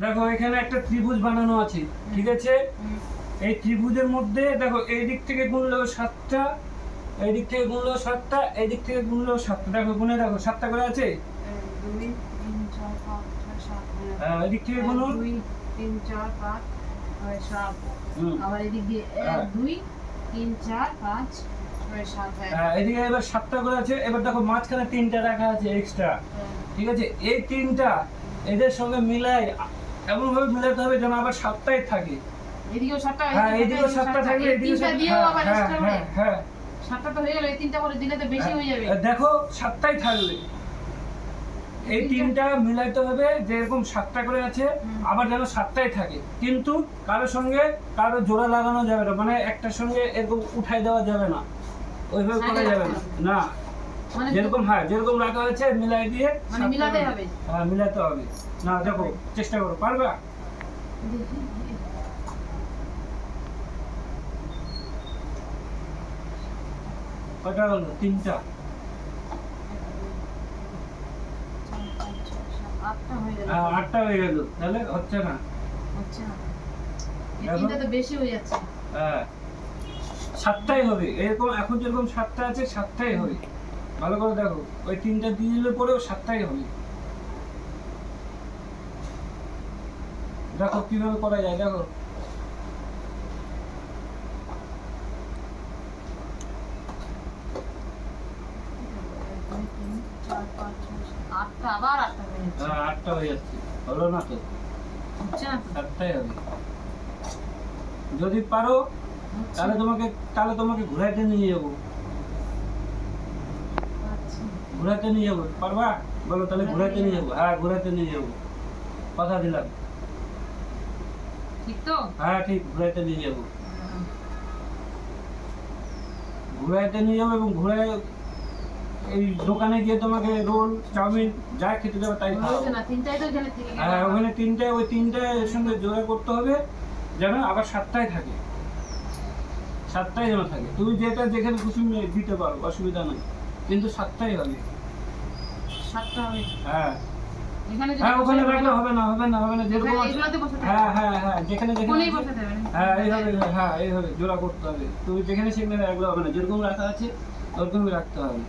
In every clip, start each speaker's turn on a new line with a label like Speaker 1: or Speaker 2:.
Speaker 1: দেখো এখানে একটা ত্রিভুজ বানানো আছে ঠিক আছে এই ত্রিভুজের মধ্যে দেখো এই দিক থেকে গুনলেও সাতটা এই দিক থেকে গুনলেও সাতটা এই দিক থেকে গুনলেও সাতটা দেখো গুনে দেখো সাতটা করে আছে
Speaker 2: সাত
Speaker 1: হ্যাঁ, এদিক থেকে গুনো।
Speaker 2: দুই তিন চার পাঁচ ছয় সাত আবার এদিক
Speaker 1: হ্যাঁ।
Speaker 2: এক দুই তিন চার পাঁচ
Speaker 1: হ্যাঁ, এদিকে এবার সাতটা করে আছে এবার দেখো মাঝখানে তিনটা রাখা আছে এক্সট্রা
Speaker 2: হ্যাঁ।
Speaker 1: ঠিক আছে এই তিনটা এদের সঙ্গে মিলাই এমন ভাবে মিলাতে হবে যেন আবার সাতটাই থাকে।
Speaker 2: এদিকেও সাতটা
Speaker 1: হ্যাঁ
Speaker 2: এদিকেও
Speaker 1: সাতটা থাকবে এদিকেও
Speaker 2: দিয়েও
Speaker 1: হ্যাঁ,
Speaker 2: আবার
Speaker 1: হ্যাঁ,
Speaker 2: হবে।
Speaker 1: হ্যাঁ।
Speaker 2: সাতটা তো হয়ে গেল এই তিনটা করে দিলে তো বেশি হয়ে যাবে।
Speaker 1: দেখো সাতটাই থাকবে এই তিনটা মিলাইতে হবে যে এরকম সাতটা করে আছে আবার যেন সাতটাই থাকে। কিন্তু কারোর সঙ্গে কারও জোড়া লাগানো যাবে না মানে একটার সঙ্গে এরকম উঠাই দেওয়া যাবে না। ওইভাবে করা যাবে না। না। যেরকম হ্যাঁ যেরকম রাখা হয়েছে মিলাই দিয়ে
Speaker 2: মানে মিলাতে হবে?
Speaker 1: হ্যাঁ মিলাতে হবে। না দেখো চেষ্টা করো পারবা? কটা হলো? তিনটা।
Speaker 2: আটটা হয়ে গেল।
Speaker 1: আটটা হয়ে গেল। তাহলে হচ্ছে না।
Speaker 2: হয়ে যাচ্ছে।
Speaker 1: হ্যাঁ। সাতটাই হবে। এরকম এখন যেরকম সাতটা আছে সাতটাই হবে। ভালো করে দেখো ওই তিনটা দিয়ে দিলে পরেও সাতটাই হবে। দেখো কীভাবে করা যায় দেখো।
Speaker 2: আটটা হয়ে যাচ্ছে।
Speaker 1: হ্যাঁ আটটা হয়ে যাচ্ছে। হলো না তো? সাতটাই হবে। যদি পারো তাহলে তোমাকে তাহলে তোমাকে ঘুরাইতে নিয়ে যাব। ঘুরাইতে নিয়ে যাব। পারবা? বলো তাহলে ঘুরাইতে নিয়ে যাব। হ্যাঁ ঘুরাইতে নিয়ে যাব। কথা দিলাম।
Speaker 2: ঠিক তো?
Speaker 1: হ্যাঁ ঠিক ঘুরাইতে নিয়ে যাব।
Speaker 2: হুম।
Speaker 1: ঘুরাইতে নিয়ে যাব এবং ঘুরায় এই দোকানে গিয়ে তোমাকে রোল চাউমিন যা খেতে দেবে তাই হ্যাঁ ওখানে তিনটে ওই তিনটে এর সঙ্গে জোড়া করতে হবে যেন আবার সাতটায় থাকে। সাতটাই যেন থাকে। তুমি যেটা যেখানে খুশি দিতে পারো অসুবিধা নেই। কিন্তু সাতটাই হবে
Speaker 2: সাতটা হবে?
Speaker 1: হ্যাঁ। হ্যাঁ ওখানে রাখলে হবে না হবে না হবে না যেরকম
Speaker 2: এখানে-
Speaker 1: আছে-
Speaker 2: এগুলোতে বসাতে
Speaker 1: হ্যাঁ হ্যাঁ হ্যাঁ যেখানে যেখানে হ্যাঁ এইভাবে হ্যাঁ এইভাবে জোড়া করতে হবে। তুমি যেখানে সেখানে রাখলে হবে না যেরকম রাখা আছে ওরকমই রাখতে হবে।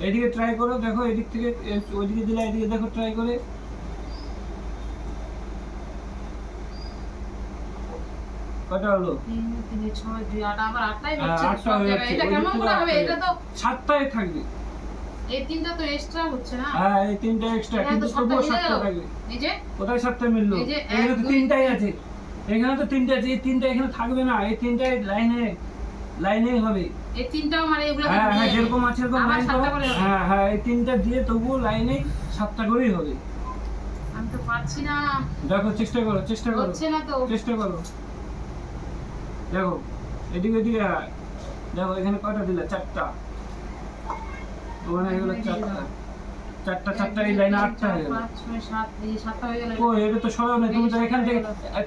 Speaker 1: এদিকে ট্রাই করো দেখো এদিক থেকে ওইদিকে দিলে এদিকে দেখো ট্রাই করে কটা হলো
Speaker 2: তিন, তিনে ছয়, দুই, আট, আবার আটটাই
Speaker 1: হ্যাঁ,
Speaker 2: হচ্ছে
Speaker 1: আটটা
Speaker 2: সব
Speaker 1: হয়ে
Speaker 2: জায়গায়।
Speaker 1: যাচ্ছে।
Speaker 2: এটা
Speaker 1: ওই
Speaker 2: কেমন
Speaker 1: দিক
Speaker 2: করে
Speaker 1: থেকে
Speaker 2: হবে?
Speaker 1: আটটা থাকবে।
Speaker 2: এই তিনটা তো এক্সট্রা হচ্ছে না?
Speaker 1: হ্যাঁ এই তিনটা এক্সট্রা কিন্তু তবুও সাতটা থাকবে।
Speaker 2: এই যে?
Speaker 1: কোথায় সাতটা মিললো? এখানে তো তিনটাই আছে। এখানে তো তিনটা আছে। এই তিনটা এখানে থাকবে না। এই তিনটাই লাইনে লাইনেই হবে।
Speaker 2: এই তিনটাও মানে এগুলো
Speaker 1: হ্যাঁ হ্যাঁ যেরকম আছে এরকম লাইন
Speaker 2: হবে।
Speaker 1: হ্যাঁ হ্যাঁ এই তিনটা দিয়ে তবুও লাইনে সাতটা করেই হবে।
Speaker 2: আমি তো না।
Speaker 1: দেখো চেষ্টা করো চেষ্টা করো।
Speaker 2: হচ্ছে না তো।
Speaker 1: চেষ্টা করো। দেখো এদিকে এদিকে আয়। দেখো এখানে কয়টা দিলে? চারটা। ওখানে এগুলো চারটা। চারটা চারটা এই লাইনে আটটা হয়ে গেল। ও এটা তো সরাও তুমি তো এখান থেকে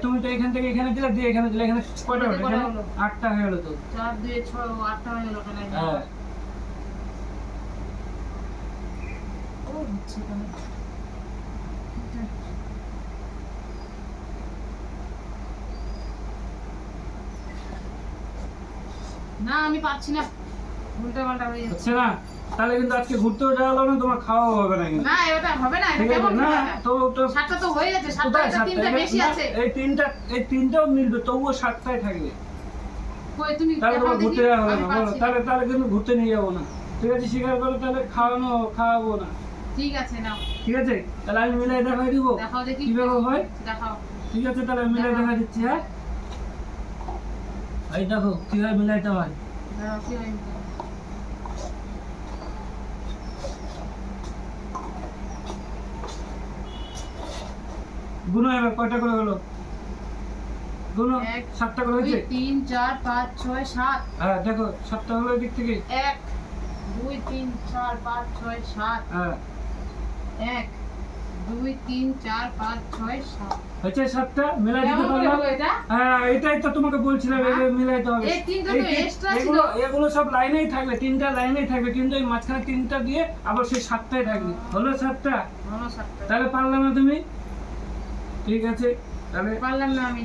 Speaker 1: তুমি তো এখান থেকে এখানে দিলে দিয়ে এখানে দিলে। এখানে কয়টা হলো? এখানে আটটা হয়ে গেল তো।
Speaker 2: চার দুই ছয় আটটা হয়ে গেল
Speaker 1: হ্যাঁ।
Speaker 2: ও হচ্ছে তাহলে। না আমি পাচ্ছি না। উল্টা পাল্টা হয়ে যাচ্ছে।
Speaker 1: না? তাহলে কিন্তু আজকে ঘুরতেও যাওয়া হলো না তোমার খাওয়া হবে না কিন্তু।
Speaker 2: না এটা হবে না এটা কেমন
Speaker 1: না তো তো
Speaker 2: সাতটা তো হয়ে যাচ্ছে সাতটা তিনটা বেশি আছে।
Speaker 1: এই তিনটা এই তিনটাও মিলবে তবুও সাতটায় থাকবে।
Speaker 2: কই তুমি
Speaker 1: তাহলে তোমার ঘুরতে যাওয়া হবে না বলো। তাহলে তাহলে কিন্তু ঘুরতে নিয়ে যাব না। ঠিক আছে স্বীকার করো তাহলে খাওয়ানো খাওয়াবো না।
Speaker 2: ঠিক আছে নাও।
Speaker 1: ঠিক আছে? তাহলে আমি মিলাই দেখাই দিব।
Speaker 2: দেখাও দেখি।
Speaker 1: কীভাবে হয়?
Speaker 2: দেখাও।
Speaker 1: ঠিক আছে তাহলে আমি মিলাই
Speaker 2: দেখাও।
Speaker 1: দেখা দিচ্ছি হ্যাঁ? এই দেখো কীভাবে মিলাইতে হয়? গুনো এবার কয়টা করে হলো? গুনো
Speaker 2: এক,
Speaker 1: সাতটা করে হয়েছে?
Speaker 2: তিন চার পাঁচ ছয় সাত।
Speaker 1: হ্যাঁ দেখো সাতটা হলো এদিক থেকে।
Speaker 2: এক দুই তিন চার পাঁচ ছয় সাত।
Speaker 1: হ্যাঁ।
Speaker 2: এক দুই তিন চার পাঁচ ছয় সাত।
Speaker 1: হয়েছে সাতটা মিলাই দিতে পারলাম? হ্যাঁ এটাই তো তোমাকে বলছিলাম
Speaker 2: হ্যাঁ?
Speaker 1: হবে।
Speaker 2: এই তিনটা তো
Speaker 1: তিন-
Speaker 2: ছিল।
Speaker 1: এগুলো এগুলো সব লাইনেই থাকবে তিনটা লাইনেই থাকবে কিন্তু এই মাঝখানে তিনটা দিয়ে আবার সেই সাতটাই থাকবে। হলো সাতটা?
Speaker 2: হলো সাতটা।
Speaker 1: তাহলে পারলাম না তুমি? ঠিক আছে তাহলে
Speaker 2: পারলাম না আমি।